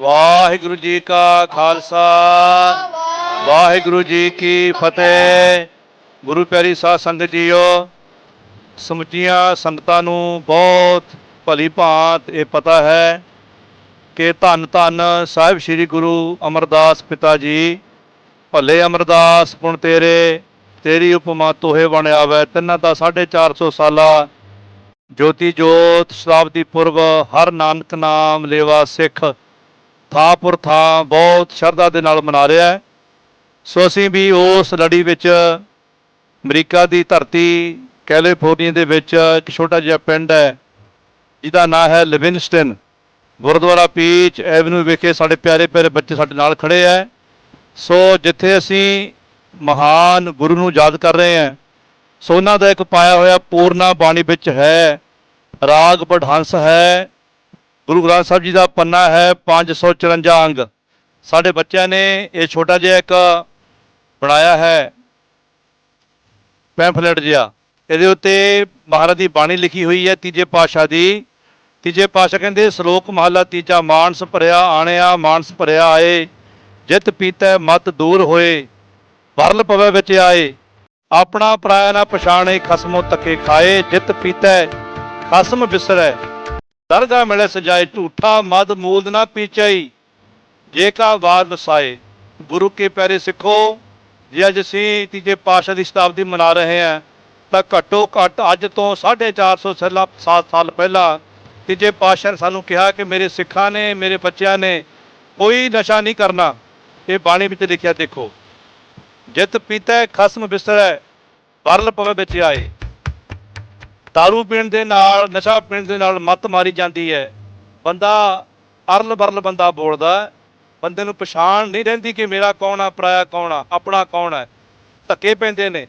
ਵਾਹਿਗੁਰੂ ਜੀ ਕਾ ਖਾਲਸਾ, ਵਾਹਿਗੁਰੂ ਜੀ ਕੀ ਫਤਿਹ। ਗੁਰੂ ਪਿਆਰੀ ਸਾਧ ਸੰਗਤ ਜੀਓ, ਸਮੁੱਚੀਆਂ ਸੰਗਤਾਂ ਨੂੰ ਬਹੁਤ ਭਲੀ ਭਾਂਤ ਇਹ ਪਤਾ ਹੈ ਕਿ ਧੰਨ ਧੰਨ ਸਾਹਿਬ ਸ੍ਰੀ ਗੁਰੂ ਅਮਰਦਾਸ ਪਿਤਾ ਜੀ, ਭੱਲੇ ਅਮਰਦਾਸ ਪੁਣ ਤੇਰੇ, ਤੇਰੀ ਉਪਮਾ ਤੋਹੇ ਬਣ ਆਵੈ, ਤਿੰਨਾਂ ਦਾ 450 ਸਾਲਾ ਜੋਤੀ ਜੋਤ ਸ਼ਤਾਬਦੀ ਪੁਰਬ, ਹਰ ਨਾਨਕ ਨਾਮ ਲੇਵਾ ਸਿੱਖ। ਥਾਂਪੁਰ ਥਾਂ ਬਹੁਤ ਸ਼ਰਧਾ ਦੇ ਨਾਲ ਮਨਾ ਰਿਹਾ ਹੈ। ਸੋ ਅਸੀਂ ਵੀ ਉਸ ਲੜੀ ਵਿੱਚ ਅਮਰੀਕਾ ਦੀ ਧਰਤੀ ਕੈਲੀਫੋਰਨੀਆ ਦੇ ਵਿੱਚ ਇੱਕ ਛੋਟਾ ਜਿਹਾ ਪਿੰਡ ਹੈ, ਜਿਹਦਾ ਨਾਮ ਹੈ ਲਿਵਿੰਗਸਟਨ। ਗੁਰਦੁਆਰਾ ਪੀਚ ਐਵਨਿਊ ਵਿਖੇ ਸਾਡੇ ਪਿਆਰੇ ਪਿਆਰੇ ਬੱਚੇ ਸਾਡੇ ਨਾਲ ਖੜੇ ਹੈ। ਸੋ ਜਿੱਥੇ ਅਸੀਂ ਮਹਾਨ ਗੁਰੂ ਨੂੰ ਯਾਦ ਕਰ ਰਹੇ ਹਾਂ, ਸੋ ਉਹਨਾਂ ਦਾ ਇੱਕ ਪਾਇਆ ਹੋਇਆ ਪੂਰਨਾ ਬਾਣੀ ਵਿੱਚ ਹੈ, ਰਾਗ ਪੜਹੰਸ ਹੈ ਗੁਰੂ ਗ੍ਰੰਥ ਸਾਹਿਬ ਜੀ ਦਾ ਪੰਨਾ ਹੈ 554 ਅੰਗ। ਸਾਡੇ ਬੱਚਿਆਂ ਨੇ ਇਹ ਛੋਟਾ ਜਿਹਾ ਇੱਕ ਬਣਾਇਆ ਹੈ ਪੈਂਫਲੇਟ ਜਿਹਾ। ਇਹਦੇ ਉੱਤੇ ਮਹਾਰਾਜ ਦੀ ਬਾਣੀ ਲਿਖੀ ਹੋਈ ਹੈ ਤੀਜੇ ਪਾਤਸ਼ਾਹ ਦੀ। ਤੀਜੇ ਪਾਤਸ਼ਾਹ ਕਹਿੰਦੇ, ਸ਼ਲੋਕ ਮਹਲਾ ਤੀਜਾ, ਮਾਨਸ ਭਰਿਆ, ਆਣਿਆ, ਮਾਨਸ ਭਰਿਆ ਆਏ। ਜਿਤ ਪੀਤੈ, ਮਤ ਦੂਰ ਹੋਏ। ਵਰਲ ਪਵੇ ਵਿੱਚ ਆਏ। ਆਪਣਾ ਪਰਾਇਆ ਨਾ ਪਛਾਣੇ, ਖਸਮੋ ਤੱਕੇ ਖਾਏ। ਜਿਤ ਪੀਤੈ, ਖਸਮ ਬਿਸਰੈ। ਦਰਗਾ ਮਿਲੇ ਸਜਾਏ, ਝੂਠਾ ਮਦ ਮੂਲ ਨਾ ਪੀਚਈ। ਜੇ ਕਾ ਵਾਰ ਵਸਾਏ, ਗੁਰੂ ਕੇ ਪੈਰੇ ਸਿੱਖੋ। ਜੇ ਅੱਜ ਅਸੀਂ ਤੀਜੇ ਪਾਤਸ਼ਾਹ ਦੀ ਸ਼ਤਾਬਦੀ ਮਨਾ ਰਹੇ ਹਾਂ, ਤਾਂ ਘੱਟੋ ਘੱਟ ਅੱਜ ਤੋਂ 450 ਸਾਲਾਂ 7 ਸਾਲ ਪਹਿਲਾਂ ਤੀਜੇ ਪਾਤਸ਼ਾਹ ਨੇ ਸਾਨੂੰ ਕਿਹਾ ਕਿ ਮੇਰੇ ਸਿੱਖਾਂ ਨੇ, ਮੇਰੇ ਬੱਚਿਆਂ ਨੇ ਕੋਈ ਨਸ਼ਾ ਨਹੀਂ ਕਰਨਾ। ਇਹ ਬਾਣੀ ਵਿੱਚ ਲਿਖਿਆ, ਦੇਖੋ, ਜਿਤ ਪੀਤੈ, ਖਸਮ ਬਿਸਰੈ, ਵਰਲ ਪਵੇ ਵਿੱਚ ਆਏ। ਦਾਰੂ ਪੀਣ ਦੇ ਨਾਲ ਨਸ਼ਾ ਪੀਣ ਦੇ ਨਾਲ ਮੱਤ ਮਾਰੀ ਜਾਂਦੀ ਹੈ ਬੰਦਾ ਅਰਲ ਬਰਲ ਬੰਦਾ ਬੋਲਦਾ ਬੰਦੇ ਨੂੰ ਪਛਾਣ ਨਹੀਂ ਰਹਿੰਦੀ ਕਿ ਮੇਰਾ ਕੌਣ ਆ ਪਰਾਇਆ ਕੌਣ ਆ ਆਪਣਾ ਕੌਣ ਹੈ ਧੱਕੇ ਪੈਂਦੇ ਨੇ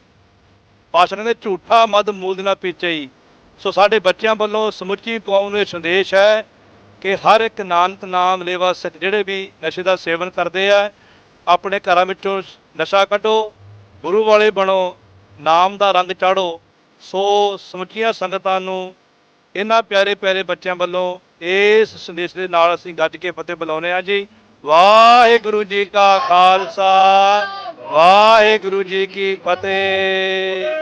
ਪਾਸ਼ਾ ਨੇ ਝੂਠਾ ਮਦ ਮੂਲ ਦੇ ਨਾਲ ਪੀਚੇ ਪੀਚਈ ਸੋ ਸਾਡੇ ਬੱਚਿਆਂ ਵੱਲੋਂ ਸਮੁੱਚੀ ਕੌਮ ਨੂੰ ਇਹ ਸੰਦੇਸ਼ ਹੈ ਕਿ ਹਰ ਇੱਕ ਨਾਨਕ ਨਾਮ ਲੇਵਾ ਸਿੱਖ ਜਿਹੜੇ ਵੀ ਨਸ਼ੇ ਦਾ ਸੇਵਨ ਕਰਦੇ ਆ ਆਪਣੇ ਘਰਾਂ ਵਿੱਚੋਂ ਨਸ਼ਾ ਕੱਢੋ ਗੁਰੂ ਵਾਲੇ ਬਣੋ ਨਾਮ ਦਾ ਰੰਗ ਚਾੜੋ ਸੋ ਸਮੁੱਚੀਆਂ ਸੰਗਤਾਂ ਨੂੰ ਇਹਨਾਂ ਪਿਆਰੇ ਪਿਆਰੇ ਬੱਚਿਆਂ ਵੱਲੋਂ ਇਸ ਸੰਦੇਸ਼ ਦੇ ਨਾਲ ਅਸੀਂ ਗੱਜ ਕੇ ਫਤਿਹ ਬੁਲਾਉਂਦੇ ਹਾਂ ਜੀ। ਵਾਹਿਗੁਰੂ ਜੀ ਕਾ ਖਾਲਸਾ, ਵਾਹਿਗੁਰੂ ਜੀ ਕੀ ਫਤਿਹ।